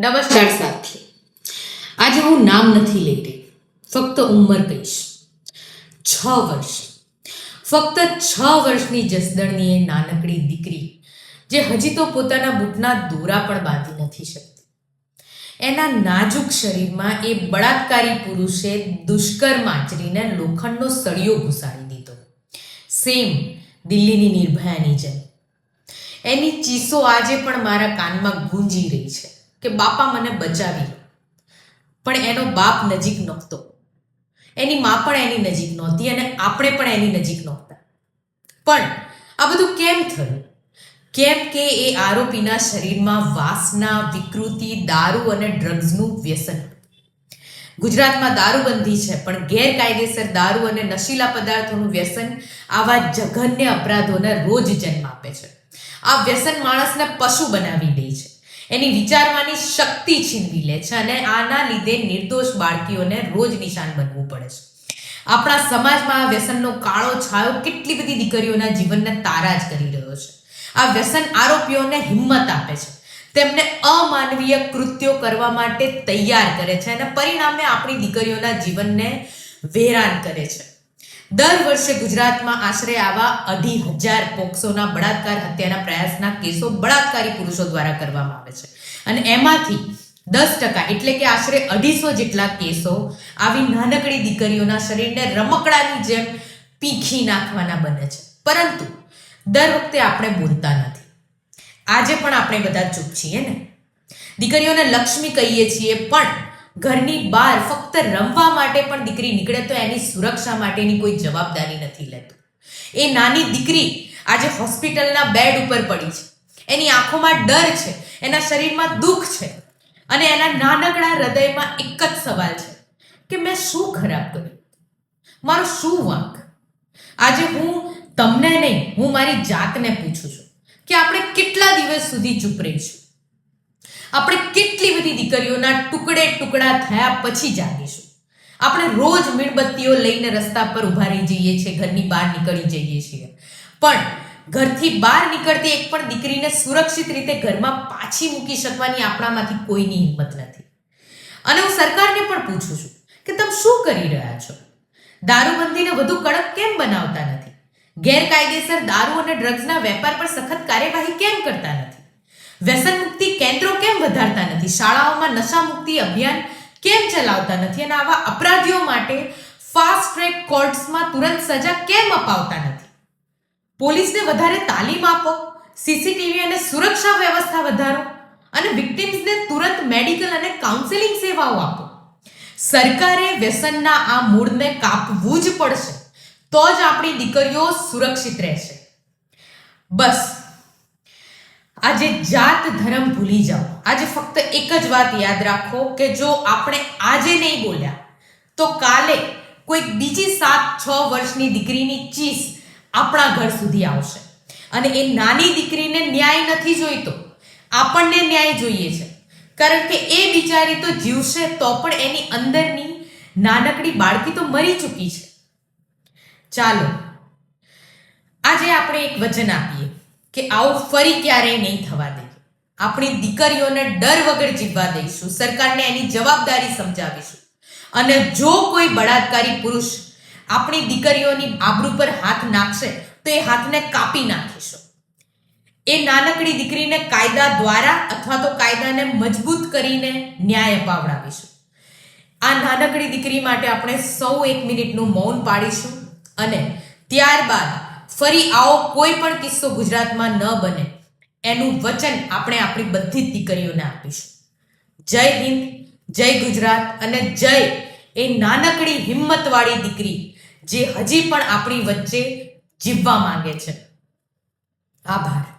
નમસ્કાર સાથી. આજે હું નામ નથી લઈ રહી ફક્ત ઉંમર કહીશ. છ વર્ષ. ફક્ત છ વર્ષની જસદણની એ નાનકડી દીકરી, જે હજી તો પોતાના બૂટના દોરા પણ બાંધી નથી શકતી. એના નાજુક શરીરમાં એ બળાત્કારી પુરુષે દુષ્કર્મ આચરીને લોખંડનો સળિયો ઘુસાડી દીધો. સેમ દિલ્હીની નિર્ભયાની જેમ. એની ચીસો આજે પણ મારા કાનમાં ગુંજી રહી છે. કે બાપા મને બચાવી પણ એનો બાપ નજીક નહોતો. એની મા પણ એની નજીક નહોતી અને આપણે પણ એની નજીક નહોતા. પણ આ બધું કેમ થયું? કેમ કે એ આરોપીના શરીરમાં વાસના, વિકૃતિ, દારૂ અને ડ્રગ્સનું વ્યસન. ગુજરાતમાં દારૂબંધી છે, પણ ગેરકાયદેસર દારૂ અને નશીલા પદાર્થોનું વ્યસન આવા જઘન્ય અપરાધોને રોજ જન્મ આપે છે. આ વ્યસન માણસને પશુ બનાવી દે. એની વિચારવાની શક્તિ છીનવી લે છે અને આના લીધે નિર્દોષ બાળકીઓને રોજ નિશાન બનવું પડે છે. આપણા સમાજમાં આ વ્યસનનો કાળો છાયો કેટલી બધી દીકરીઓના જીવનને તારા જ કરી રહ્યો છે. આ વ્યસન આરોપીઓને હિંમત આપે છે. તેમને અમાનવીય કૃત્યો કરવા માટે તૈયાર કરે છે અને પરિણામે આપણી દીકરીઓના જીવનને વેરાન કરે છે. દર વર્ષે ગુજરાતમાં આશરે આવા અઢી હજાર પોક્સોના બળાત્કાર હત્યાના પ્રયાસના કેસો બળાત્કારી પુરુષો દ્વારા કરવામાં આવે છે. અને એમાંથી દસ ટકા એટલે કે આશરે અઢીસો જેટલા કેસો આવી નાનકડી દીકરીઓના શરીરને રમકડાની જેમ પીખી નાખવાના બને છે. પરંતુ દર વખતે આપણે બોલતા નથી. આજે પણ આપણે બધા ચૂપ છીએ ને? દીકરીઓને લક્ષ્મી કહીએ છીએ, પણ ઘરની બહાર ફક્ત રમવા માટે પણ દીકરી નીકળે તો એની સુરક્ષા માટેની કોઈ જવાબદારી નથી લેતું. એ નાની દીકરી આજે હોસ્પિટલના બેડ ઉપર પડી છે. એની આંખોમાં ડર છે, એના શરીરમાં દુઃખ છે અને એના નાનકડા હૃદયમાં એક જ સવાલ છે કે મેં શું ખરાબ કર્યું? મારો શું વાંક? આજે હું તમને નહીં, હું મારી જાતને પૂછું છું કે આપણે કેટલા દિવસ સુધી ચૂપ રહીશું? આપણે કેટલી બધી દીકરીઓના ટુકડે ટુકડા થયા પછી જાગીશું. આપણે રોજ મીણબત્તીઓ લઈને રસ્તા પર ઊભા રહી જઈએ છીએ, ઘરની બહાર નીકળી જઈએ છીએ. પણ ઘરથી બહાર નીકળતી એક પણ દીકરીને સુરક્ષિત રીતે ઘરમાં પાછી મૂકી શકવાની આપણામાંથી કોઈની હિંમત નથી. અને હું સરકારને પણ પૂછું છું કે તમે શું કરી રહ્યા છો? દારૂબંધીને વધુ કડક કેમ બનાવતા નથી? ગેરકાયદેસર દારૂ અને ડ્રગ્સના વેપાર પર સખત કાર્યવાહી કેમ કરતા નથી? વ્યસન મુક્તિ કેન્દ્રો કેમ વધારતા નથી? શાળાઓમાં નશા મુક્તિ અભિયાન કેમ ચલાવતા નથી? અને આવા અપરાધીઓ માટે ફાસ્ટ ટ્રેક કોર્ટ્સમાં તુરંત સજા કેમ અપાવતા નથી? પોલીસને વધારે તાલીમ આપો સીસીટીવી અને સુરક્ષા વ્યવસ્થા વધારો, અને વિક્ટિમ્સને તુરંત મેડિકલ અને કાઉન્સેલિંગ સેવાઓ આપો. સરકારે વ્યસનના આ મૂળને કાપવું જ પડશે. તો જ આપણી દીકરીઓ સુરક્ષિત રહેશે. બસ. આજે જાત ધર્મ ભૂલી જાઓ. આજે ફક્ત એક જ વાત યાદ રાખો કે જો આપણે આજે નહીં બોલ્યા, તો કાલે કોઈક બીજી સાત, છ વર્ષની દીકરીની ચીસ આપણા ઘર સુધી આવશે. અને એ નાની દીકરીને ન્યાય નથી જોઈતો. આપણને ન્યાય જોઈએ છે. કારણ કે એ બિચારી તો જીવશે તો પણ એની અંદરની નાનકડી બાળકી તો મરી ચૂકી છે. ચાલો, આજે આપણે એક વચન આપીએ. કે આવું ફરી ક્યારેય નહીં થવા દઈએ આપણી દીકરીઓને ડર વગર જીવવા દઈશું, સરકારને એની જવાબદારી સમજાવીશું. અને જો કોઈ બળાત્કારી પુરુષ આપણી દીકરીઓની આબરૂ પર હાથ નાખશે, તો એ હાથને કાપી નાખીશું. એ નાનકડી દીકરીને કાયદા દ્વારા અથવા તો કાયદાને મજબૂત કરીને ન્યાય અપાવડાવીશું. આ નાનકડી દીકરી માટે આપણે સૌ એક મિનિટનું મૌન પાડીશું અને ત્યારબાદ ફરી આવો, કોઈ પણ કિસ્સો ગુજરાતમાં ન બને. એનું વચન આપણે આપણી બધી જ દીકરીઓને આપીશું. જય હિન્દ, જય ગુજરાત અને જય એ નાનકડી હિંમતવાળી દીકરી જે હજી પણ આપણી વચ્ચે જીવવા માંગે છે. આભાર.